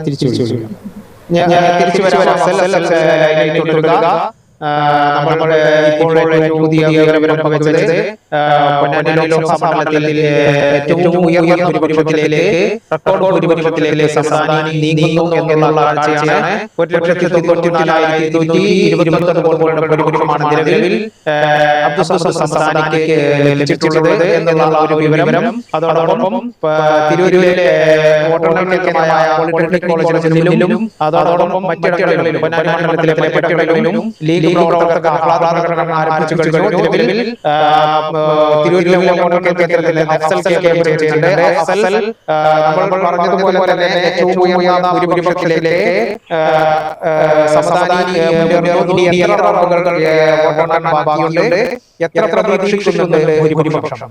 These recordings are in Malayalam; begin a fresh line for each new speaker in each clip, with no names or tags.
തിരിച്ചു ഞാൻ ഞാൻ തിരിച്ചു വരാം ഇപ്പോൾ ഏറ്റവും പുതിയ വിവരം പങ്കുവച്ചത് പൊന്നാനി ലോക്സഭാ മണ്ഡലത്തിൽ ഏറ്റവും ഉയർന്ന ഭൂരിപക്ഷത്തിലേക്ക് റെക്കോർഡ് ഭൂരിപക്ഷത്തിലേക്ക് സംസ്ഥാനം നീങ്ങുന്നു എന്നുള്ള കാഴ്ചയാണ് ഒരു ലക്ഷത്തി തൊണ്ണൂറ്റി നാലായിരത്തി ഇരുന്നൂറ്റി ഇരുപത്തൊമ്പത് വോട്ടുകളുടെ ഭൂരിപക്ഷമാണ് നിലവിൽ ആ, അബ്ദുൾ ലഭിച്ചിട്ടുള്ളത് എന്നുള്ള ഒരു വിവരം. അതോടൊപ്പം ആ, തിരൂരിലെ വോട്ടെണ്ണൽ കേന്ദ്രമായ പോളിടെക്നിക് കോളേജിലും അതോടൊപ്പം മറ്റിടങ്ങളിലും പൊന്നാനി മണ്ഡലത്തിലെ മറ്റിടങ്ങളിലും ലീഗ് ആരംഭിച്ചു കഴിഞ്ഞു നിലവിൽ കേന്ദ്രത്തിൽ നമ്മൾ പറഞ്ഞതുപോലെ തന്നെ ഏറ്റവും ഉയർന്ന ഭൂരിപക്ഷത്തിലേക്ക് എത്ര റൗണ്ടുകൾ ആ, ബാക്കിയുണ്ട് എത്ര പ്രതീക്ഷിക്കുന്നുണ്ട് ഭൂരിപക്ഷം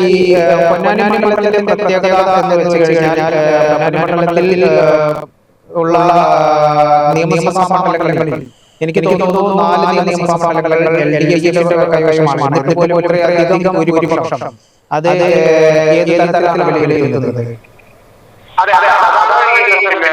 ഈ പൊന്നാനി മണ്ഡലത്തിന്റെ പ്രത്യേകത എന്ന് വെച്ച് കഴിഞ്ഞാൽ പൊന്നാനി മണ്ഡലത്തിൽ ഉള്ള നിയമസഭാ മണ്ഡലങ്ങളിൽ എനിക്ക് തോന്നുന്നു നാല് നിയമസഭാ മണ്ഡലങ്ങൾ എൽ ഡി എഫിന്റെ കൈവശമാണ്. ഇതുപോലെ വളരെയധികം ഭൂരിപക്ഷം അത് ഏത് തരത്തിലാണ് വിലയിരുത്തുന്നത്?
അതെ അതെ പിന്നെ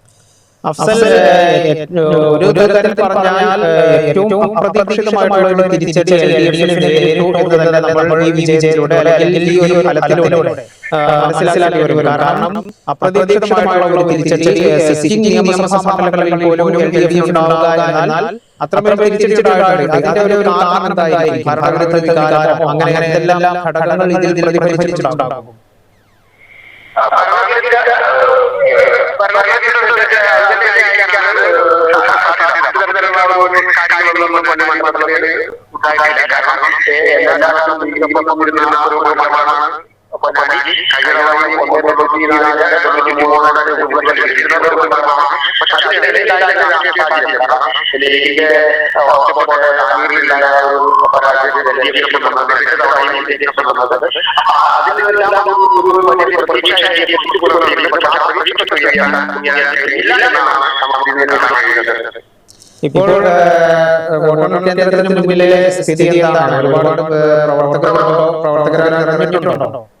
അഫ്സൽ ഒരു തരത്തിൽ പറഞ്ഞാൽ ഏറ്റവും അപ്രതീക്ഷിതമായിട്ടുള്ള ഒരു തിരിച്ചടി നമ്മൾ ഈ വിജയത്തിലൂടെ അല്ലെങ്കിൽ ഈ ഒരു ഫലത്തിലൂടെ മനസ്സിലാക്കി വരും കാരണം അപ്രതീക്ഷിതമായിട്ടുള്ള ഒരു തിരിച്ചടി സിറ്റിംഗ് നിയമസഭാ മണ്ഡലങ്ങളിൽ പോലും എൽ ഡി എഫിന് ഉണ്ടാവുക എന്നാൽ അത്രമേൽ തിരിച്ചടിയുണ്ടായിട്ടുണ്ട് അതിന്റെ ഒരു കാരണം എന്തായിരിക്കും? ഭരണഘടന അങ്ങനെ അങ്ങനെ എന്തെല്ലാം ഘടകങ്ങൾ ഇതിൽ പ്രതിഫലിച്ചിട്ടുണ്ടാകും? ഇപ്പോൾ വോട്ടെണ്ണൽ കേന്ദ്രത്തിന് മുമ്പിലെ സ്ഥിതി എന്താണ് ഒരുപാട് പ്രവർത്തകരുണ്ടോ പ്രവർത്തകർ ഇറങ്ങിയിട്ടുണ്ടോ
നടന്നുകൊണ്ടിരിക്കുകയാണ് സ്ഥാനാർത്ഥി പാലക്കാട് തങ്ങളുടെ അടുത്ത സന്ദർശനം നടത്തിയ ശേഷം സ്ഥാനാർത്ഥി തിരുവനന്തപുരത്തേക്ക് എത്തുമെന്നാണ് ലേഖനം നൽകിയത് പക്ഷേ ഇതുവരെ എത്തിയിട്ടില്ല ഏതാണ്ട് വോട്ടെണ്ണലിൽ അന്തിമഘട്ടം പൂർത്തിയായ ഘട്ടത്തിലേക്ക് നീങ്ങുകയാണ് ഇന്നലെ ആകുമ്പോഴേക്കും സ്ഥാനാർത്ഥി എത്തുമെന്നാണ് ഞാൻ എല്ലാവരും കരുതിയിട്ടുള്ളത് പക്ഷേ എത്തിയിട്ടില്ല ഏതാണ്ട് മണിക്കൂർ ഒരു മണിക്കൂറിനകം എത്തുമെന്നാണ്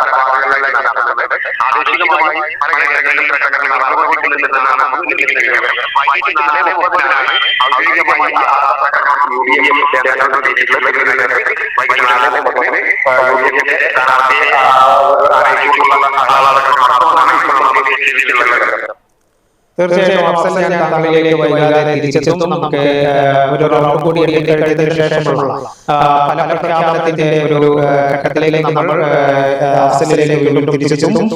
കേന്ദ്രത്തിൽ നമുക്ക് ലഭിക്കുന്നത് പക്ഷേ പ്രവർത്തകരെല്ലാം പല ഭാഗങ്ങളിലായി തട്ടിക്കൂട്ടിയിട്ട് ആഹ്ലാദകരമായ പല ഭാഗങ്ങളിലായി നടത്തുന്നത് ആദേശികമായി പല കേന്ദ്രങ്ങളിലും ഘട്ടങ്ങളിൽ നടന്നുകൊണ്ടിരുന്നതെന്നാണ് നമുക്ക് ലഭിക്കുന്നത് വൈകിട്ട് നാല് മുപ്പതിനാണ് ഔദ്യോഗികമായി ആഹ്ലാദകരമായ യു ഡി എഫ് കേന്ദ്രങ്ങളിൽ എത്തിയിട്ടുള്ളത് വൈകിട്ട് നാല് മുപ്പതിന് യു ഡി എഫിന്റെ സ്ഥാനാർത്ഥിയെ അറിയിച്ചിട്ടുള്ള ആഹ്ലാദകരമായ നടത്തുമെന്നാണ് ഇപ്പോൾ നമുക്ക് ലഭിച്ചിട്ടുള്ളത്
തീർച്ചയായും അഫ്സൽ ഞാൻ താങ്കളിലേക്ക് വൈകാതെ തിരിച്ചെത്തും. നമുക്ക് ഒരു റൗണ്ട് കൂടി ശേഷമുള്ള ഒരു ഘട്ടത്തിലേക്ക് നമ്മൾ ആ, അഫ്സലിലേക്ക് വീണ്ടും തിരിച്ചെത്തും.